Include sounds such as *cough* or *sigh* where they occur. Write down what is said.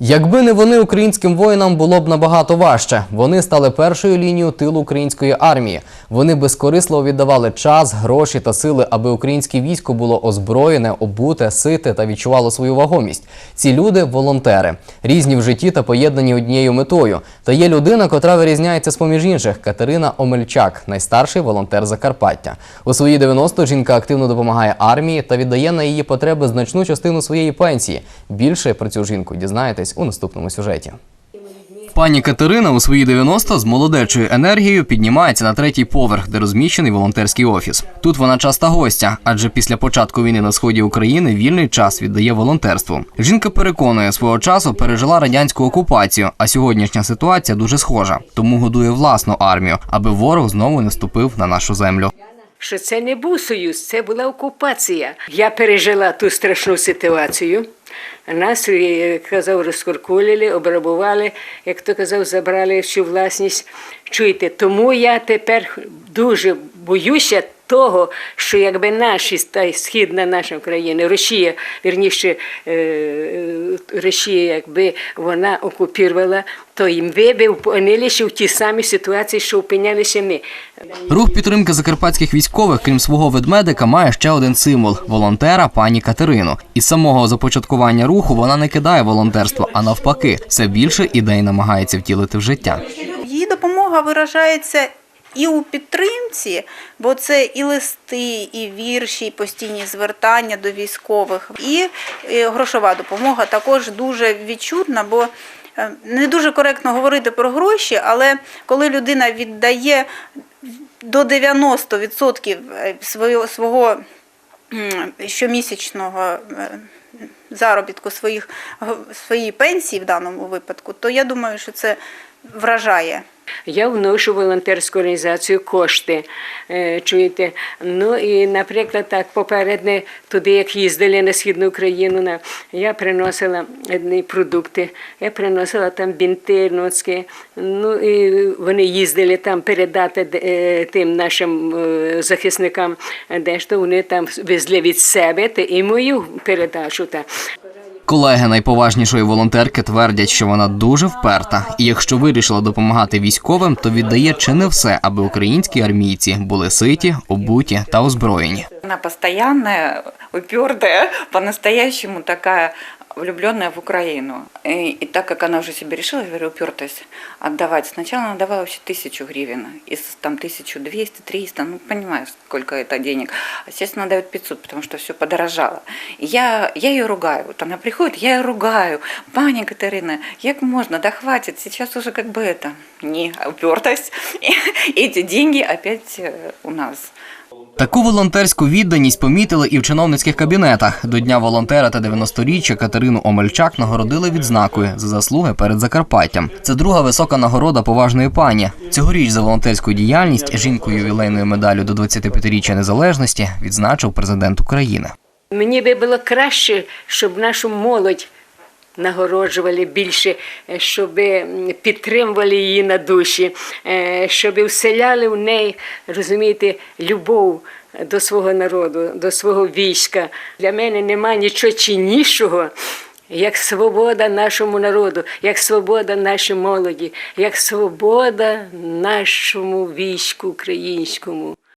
Якби не вони, українським воїнам було б набагато важче. Вони стали першою лінією тилу української армії. Вони безкорисливо віддавали час, гроші та сили, аби українське військо було озброєне, обуте, сите та відчувало свою вагомість. Ці люди волонтери, різні в житті та поєднані однією метою. Та є людина, котра вирізняється з поміж інших Катерина Омельчак, найстарший волонтер Закарпаття. У свої 90 жінка активно допомагає армії та віддає на її потреби значну частину своєї пенсії. Більше про цю жінку дізнаєтесь у наступному сюжеті. Пані Катерина у свої 90 з молодечою енергією піднімається на третій поверх, де розміщений волонтерський офіс. Тут вона часта гостя, адже після початку війни на сході України вільний час віддає волонтерству. Жінка переконує, свого часу пережила радянську окупацію, а сьогоднішня ситуація дуже схожа, тому годує власну армію, аби ворог знову не ступив на нашу землю. що це не був союз, це була окупація. Я пережила ту страшну ситуацію. Нас, як казав, розкуркулили, обрабували, як то казав, забрали всю власність. Чуєте, тому я тепер дуже боюся того, що якби наші та східна наша країна, Росія, вірніше, е, е, Росія, якби вона окупувала, то їм вибив, лише в тій самій ситуації, що опинялися ми. Рух підтримки закарпатських військових, крім свого ведмедика, має ще один символ волонтера пані Катерину. Із самого започаткування руху вона не кидає волонтерство, а навпаки, все більше ідей намагається втілити в життя. Її допомога виражається і у підтримці, бо це і листи, і вірші, і постійні звертання до військових, і е, грошова допомога також дуже відчутна, бо е, не дуже коректно говорити про гроші, але коли людина віддає до 90% свого, свого щомісячного е, заробітку своїх, своєї пенсії в даному випадку, то я думаю, що це вражає. Я вношу в волонтерську організацію кошти. е, Чуєте? Ну і, наприклад, так попередне туди, як їздили на східну Україну, я приносила одні продукти, я приносила там бінти, носки. Ну і вони їздили там передати е, тим нашим е, захисникам дещо. Вони там везли від себе та і мою передачу. Колеги найповажнішої волонтерки твердять, що вона дуже вперта, і якщо вирішила допомагати військовим, то віддає чи не все, аби українські армійці були ситі, обуті та озброєні. Вона постійно, уперта, по-настоящему такая влюбленная в Украину. И, и так как она уже себе решила, я говорю, упертость отдавать. Сначала она давала вообще тысячу гривен, из там 1200, 300, ну понимаешь, сколько это денег. А сейчас она дает 500, потому что все подорожало. И я, я ее ругаю. Вот она приходит, я ее ругаю. Паня Катерина, як можно, да хватит, сейчас уже как бы это, не, упертость. И *laughs* эти деньги опять э, у нас. Таку волонтерську відданість помітили і в чиновницьких кабінетах. До дня волонтера та 90-річчя Катерину Омельчак нагородили відзнакою за заслуги перед Закарпаттям. Це друга висока нагорода поважної пані. Цьогоріч за волонтерську діяльність жінку ювілейною медаллю до 25-річчя незалежності відзначив президент України. Мені би було краще, щоб нашу молодь нагороджували більше, е, щоб підтримували її на душі, е, щоб вселяли в неї, розумієте, любов до свого народу, до свого війська. Для мене немає нічого ціннішого. Як свобода нашому народу, як свобода нашій молоді, як свобода нашому війську українському.